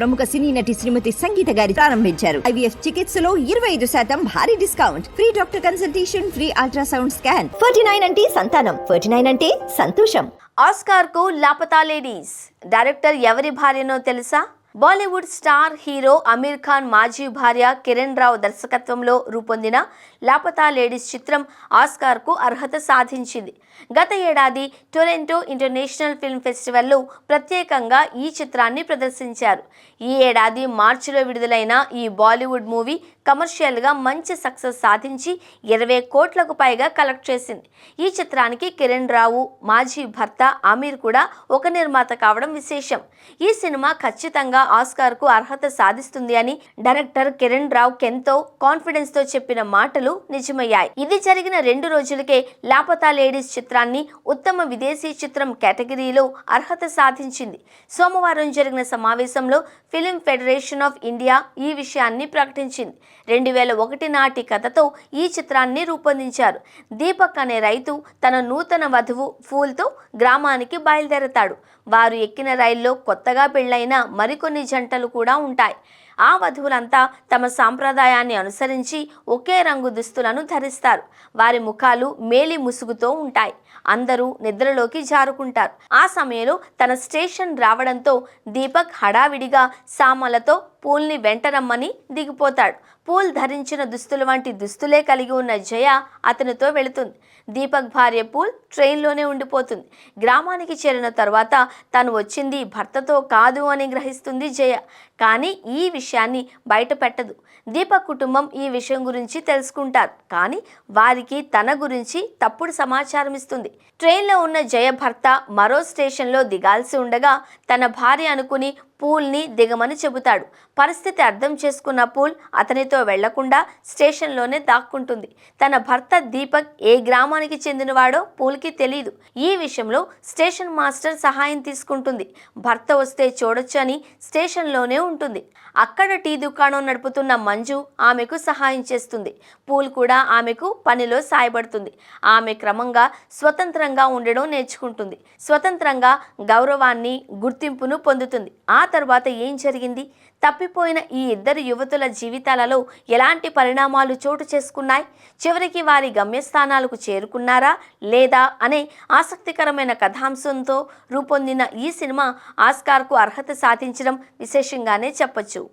ప్రముఖ సినీ నటి శ్రీమతి సంగీత గారి ప్రారంభించారు. ఐవీఎఫ్ చికిత్సలో ఇరవై ఐదు శాతం భారీ discount. Free doctor consultation free ultrasound scan. Forty nine అంటే సంతానం ఫోర్టీ నైన్ అంటే సంతోషం. ఆస్కార్కు లాపతా లేడీస్ డైరెక్టర్ ఎవరి భార్యనో తెలుసా? బాలీవుడ్ స్టార్ హీరో అమీర్ ఖాన్ మాజీ భార్య కిరణ్ రావు దర్శకత్వంలో రూపొందిన లాపతా లేడీస్ చిత్రం ఆస్కార్కు అర్హత సాధించింది. గత ఏడాది టొరెంటో ఇంటర్నేషనల్ ఫిల్మ్ ఫెస్టివల్లో ప్రత్యేకంగా ఈ చిత్రాన్ని ప్రదర్శించారు. ఈ ఏడాది మార్చిలో విడుదలైన ఈ బాలీవుడ్ మూవీ కమర్షియల్గా మంచి సక్సెస్ సాధించి ఇరవై కోట్లకు పైగా కలెక్ట్ చేసింది. ఈ చిత్రానికి కిరణ్ రావు మాజీ భర్త అమీర్ కూడా ఒక నిర్మాత కావడం విశేషం. ఈ సినిమా ఖచ్చితంగా ఆస్కార్కు అర్హత సాధిస్తుంది అని డైరెక్టర్ కిరణ్ రావు కెంతో కాన్ఫిడెన్స్తో చెప్పిన మాటలు నిజమయ్యాయి. ఇది జరిగిన రెండు రోజులకే లాపతా లేడీస్ చిత్రాన్ని ఉత్తమ విదేశీ చిత్రం కేటగిరీలో అర్హత సాధించింది. సోమవారం జరిగిన సమావేశంలో ఫిలిం ఫెడరేషన్ ఆఫ్ ఇండియా ఈ విషయాన్ని ప్రకటించింది. రెండు వేల ఒకటి నాటి కథతో ఈ చిత్రాన్ని రూపొందించారు. దీపక్ అనే రైతు తన నూతన వధువు ఫూల్తో గ్రామానికి బయలుదేరతాడు. వారు ఎక్కిన రైల్లో కొత్తగా పెళ్ళైన మరికొన్ని జంటలు కూడా ఉంటాయి. ఆ వధువులంతా తమ సాంప్రదాయాన్ని అనుసరించి ఒకే రంగు దుస్తులను ధరిస్తారు. వారి ముఖాలు మేలి ముసుగుతో ఉంటాయి. అందరూ నిద్రలోకి జారుకుంటారు. ఆ సమయంలో తన స్టేషన్ రావడంతో దీపక్ హడావిడిగా సామలతో పూల్ని వెంటరమ్మని దిగిపోతాడు. పూల్ ధరించిన దుస్తులు వంటి దుస్తులే కలిగి ఉన్న జయ అతనితో వెళుతుంది. దీపక్ భార్య పూల్ ట్రైన్లోనే ఉండిపోతుంది. గ్రామానికి చేరిన తర్వాత తను వచ్చింది భర్తతో కాదు అని గ్రహిస్తుంది జయ. కానీ ఈ విషయాన్ని బయటపెట్టదు. దీపక్ కుటుంబం ఈ విషయం గురించి తెలుసుకుంటారు. కానీ వారికి తన గురించి తప్పుడు సమాచారం ఇస్తుంది. ట్రైన్లో ఉన్న జయ భర్త మరో స్టేషన్లో దిగాల్సి ఉండగా తన భార్య అనుకుని పూల్ని దిగమని చెబుతాడు. పరిస్థితి అర్థం చేసుకున్న పూల్ అతనితో వెళ్ళకుండా స్టేషన్లోనే దాక్కుంటుంది. తన భర్త దీపక్ ఏ గ్రామానికి చెందినవాడో పూల్కి తెలియదు ఈ విషయంలో స్టేషన్ మాస్టర్ సహాయం తీసుకుంటుంది. భర్త వస్తే చూడొచ్చు అని స్టేషన్లోనే ఉంటుంది. అక్కడ టీ దుకాణం నడుపుతున్న మంజు ఆమెకు సహాయం చేస్తుంది. పూల్ కూడా ఆమెకు పనిలో సాయపడుతుంది. ఆమె క్రమంగా స్వతంత్రంగా ఉండడం నేర్చుకుంటుంది. స్వతంత్రంగా గౌరవాన్ని గుర్తింపును పొందుతుంది. ఆ తర్వాత ఏం జరిగింది? తప్పిపోయిన ఈ ఇద్దరు యువతుల జీవితాలలో ఎలాంటి పరిణామాలు చోటు చేసుకున్నాయి? చివరికి వారి గమ్యస్థానాలకు చేరుకున్నారా లేదా అనే ఆసక్తికరమైన కథాంశంతో రూపొందిన ఈ సినిమా ఆస్కార్కు అర్హత సాధించడం విశేషంగానే చెప్పచ్చు.